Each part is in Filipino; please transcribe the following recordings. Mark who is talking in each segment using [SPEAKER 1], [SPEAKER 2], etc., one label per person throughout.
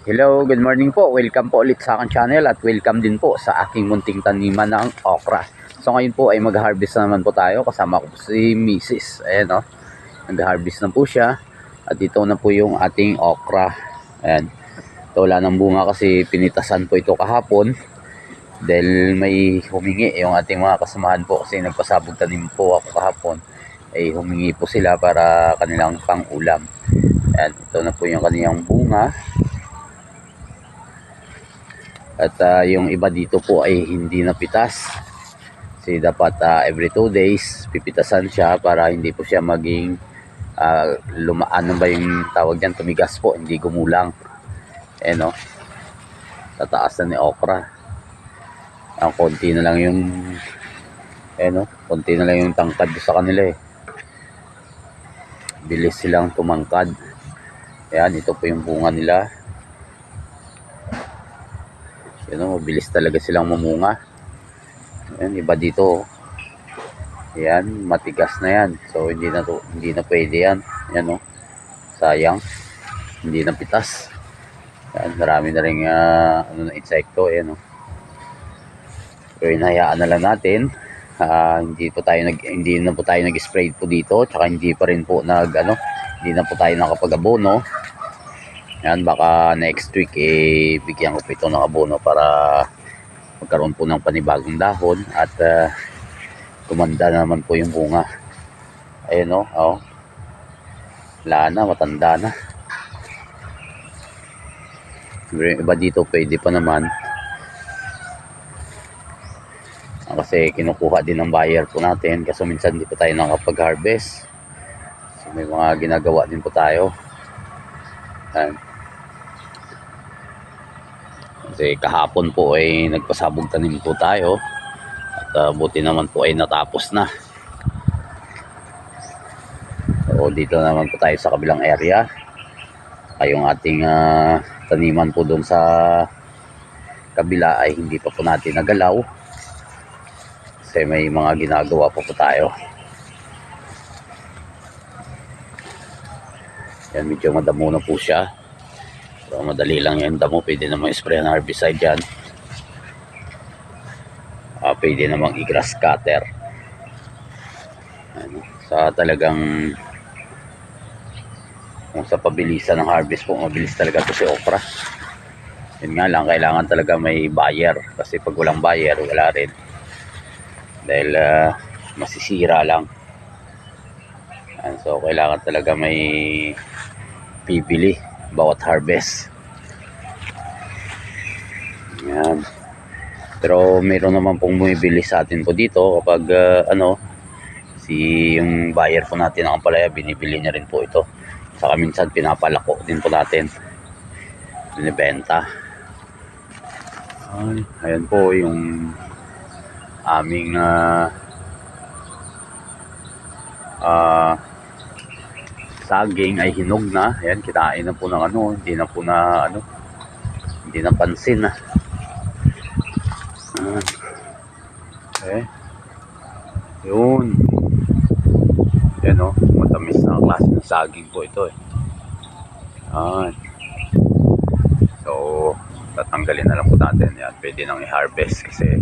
[SPEAKER 1] Hello, good morning po. Welcome po ulit sa aking channel at welcome din po sa aking munting taniman ng okra. So ngayon po ay mag-harvest na naman po tayo. Kasama ko si Mrs. Ayan o. Nag-harvest na po siya. At ito na po yung ating okra. Ayan. Ito wala ng bunga kasi pinitasan po ito kahapon. Dahil may humingi yung ating mga kasamahan po kasi nagpasabog tanim po ako kahapon. Ay humingi po sila para kanilang pang-ulam. Ayan, ito na po yung kanilang bunga. At ah, yung iba dito po ay hindi napitas. Kasi dapat ah, every 2 days pipitasan siya para hindi po siya maging uh, luma ano ba yung tawag diyan tumigas po, hindi gumulang. Eh no. Tataas na ni okra. Ang konti na lang yung eh no, konti na lang yung tangkad sa kanila eh. Bilis silang tumangkad. Ayan, ito po yung bunga nila. Yun o, mabilis talaga silang mamunga. Ayan, iba dito. Ayan, matigas na yan. So, hindi na, to, hindi na pwede yan. Ayan o. Sayang. Hindi na pitas. Ayan, marami na rin ah, ano na insekto. Ayan o. Pero inahayaan na lang natin. Ah, hindi po tayo nag hindi na po tayo nag-spray po dito tsaka hindi pa rin po nag ano hindi na po tayo nakapag-abono yan, baka next week eh, bigyan ko po ito ng abono para magkaroon po ng panibagong dahon at uh, gumanda na naman po yung bunga. Ayun o, oh, oh. Wala na, matanda na. Yung iba dito pwede pa naman. Ah, Kasi kinukuha din ng buyer po natin kasi minsan hindi po tayo nakapag-harvest. So may mga ginagawa din po tayo. Ayan. Kasi kahapon po ay nagpasabog tanim po tayo. At uh, buti naman po ay natapos na. So dito naman po tayo sa kabilang area. Kayong ating ah, taniman po doon sa kabila ay hindi pa po natin nagalaw. Kasi may mga ginagawa po po tayo. Yan, medyo madamo na po siya. So, madali lang yung damo. Pwede namang spray ng herbicide dyan. Ah, pwede namang i-grass cutter. Ano, sa talagang kung sa pabilisan ng harvest po, mabilis talaga to si okra. Yun nga lang, kailangan talaga may buyer. Kasi pag walang buyer, wala rin. Dahil ah, masisira lang. Yan, so, kailangan talaga may pipili bawat harvest. Yan. Pero meron naman pong bumibili sa atin po dito kapag ah, ano si yung buyer po natin ang palaya binibili niya rin po ito. Saka minsan pinapalako din po natin. Binibenta. Ay, ayan po yung aming ah ah saging ay hinog na. Ayan, kinain na po ng ano, hindi na po na ano, hindi na pansin na. Ah. Eh. Yun. Yan o, matamis na klase ng saging po ito eh. Ayan. So, tatanggalin na lang po natin. Yan, pwede nang i-harvest kasi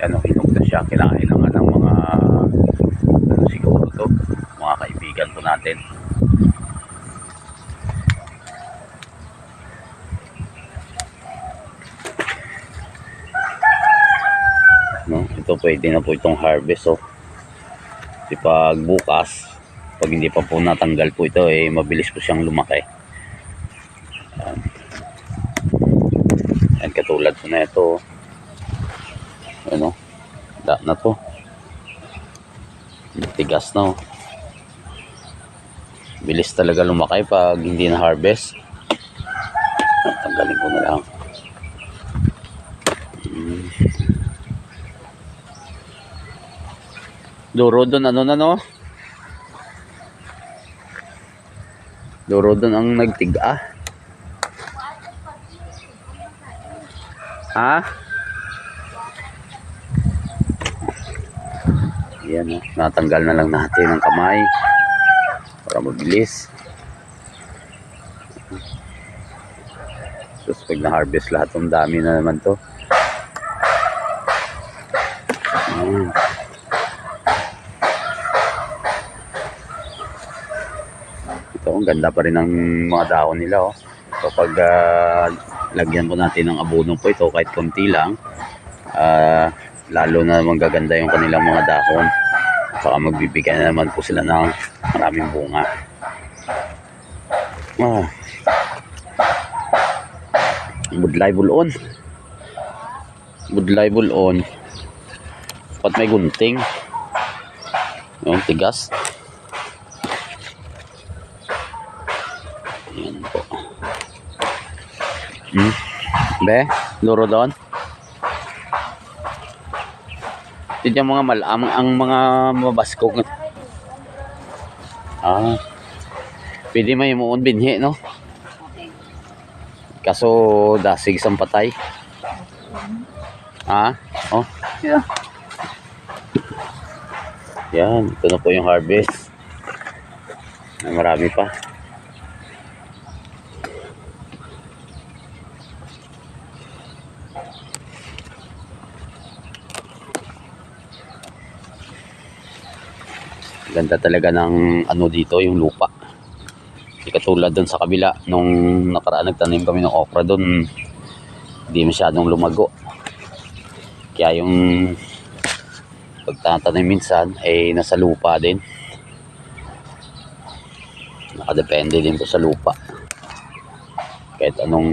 [SPEAKER 1] yan o, hinog na siya. Kinain na nga ng mga ano siguro to, mga kaibigan po natin. no ito pwede na po itong harvest oh. Kasi pag bukas pag hindi pa po natanggal po ito eh mabilis po siyang lumaki. Yan, yan katulad po na ito oh. ano da na to. Tigas na oh. Bilis talaga lumaki pag hindi na harvest. Tanggalin ko na lang Dorodon ano na no? Dorodon ang nagtiga. Ha? Yan. Natanggal na lang natin ang kamay. Para mabilis. Sus, pag na-harvest lahat, ang dami na naman to. Ayan. Ito, ang ganda pa rin ng mga dahon nila, oh. Kapag ah, lagyan po natin ng abono po ito, kahit konti lang, ah, lalo na magaganda yung kanilang mga dahon. Saka magbibigay na naman po sila ng maraming bunga. Ah. Budlay bulon. Budlay bulon. Pat may gunting. Yung tigas. Yan po. Hmm. Be, luro doon. Ito yung mga mal ang, ang mga mabaskog. Ah. Pwede may muon binhi, no? Kaso dasig sang patay. Ah, oh.
[SPEAKER 2] Yeah.
[SPEAKER 1] Yan, ito na po yung harvest. Marami pa. Ganda talaga ng ano dito, yung lupa. Hindi katulad dun sa kabila, nung nakaraan nagtanim kami ng okra dun, hindi masyadong lumago. Kaya yung pagtatanim minsan ay nasa lupa din. Nakadepende din po sa lupa. Kahit anong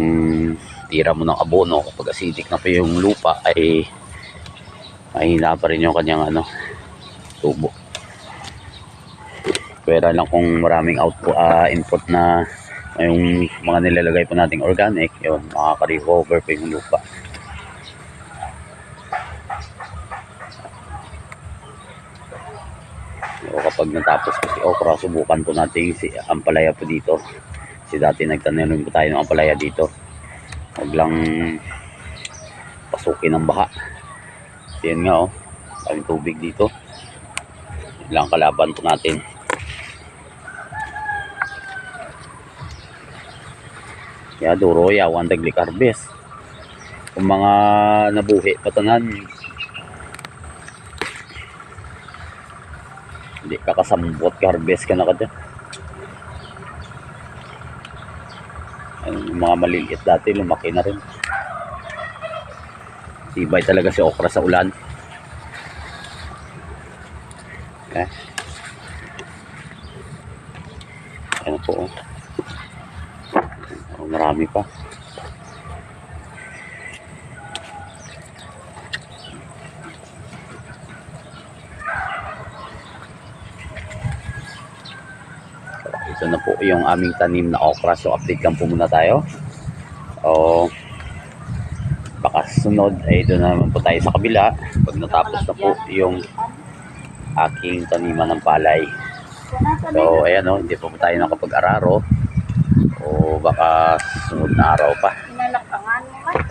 [SPEAKER 1] tira mo ng abono, kapag acidic na po yung lupa ay mahina pa rin yung kanyang ano, tubo. Pwera lang kung maraming output, ah, input na yung mga nilalagay po nating organic, yun, makaka-recover po yung lupa. O kapag natapos po si okra, subukan po natin si ampalaya po dito. Si dati nagtanim po tayo ng ampalaya dito. Huwag lang pasukin ng baha. So, yan nga oh, tubig dito. Lang kalaban po natin. Kaya duro yawan dagli karbes. Kung mga nabuhi patanan, Hindi ka kasambot, harvest ka na ka dyan. Yung mga maliliit dati, lumaki na rin. Tibay talaga si okra sa ulan. Eh. Ayan po. oh. Oh, marami pa. Ito na po yung aming tanim na okra. So, update lang po muna tayo. O, baka sunod, ay doon na naman po tayo sa kabila. Pag natapos na po yung aking taniman ng palay. So, ayan o, hindi pa po tayo nakapag-araro. Baka sunod na araw pa.
[SPEAKER 2] Inalakangan mo man.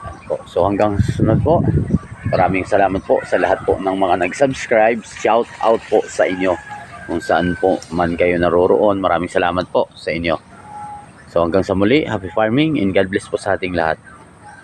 [SPEAKER 1] Ayan po. So, hanggang sunod po. Maraming salamat po sa lahat po ng mga nag-subscribe. Shout out po sa inyo kung saan po man kayo naroroon. Maraming salamat po sa inyo. So hanggang sa muli, happy farming and God bless po sa ating lahat.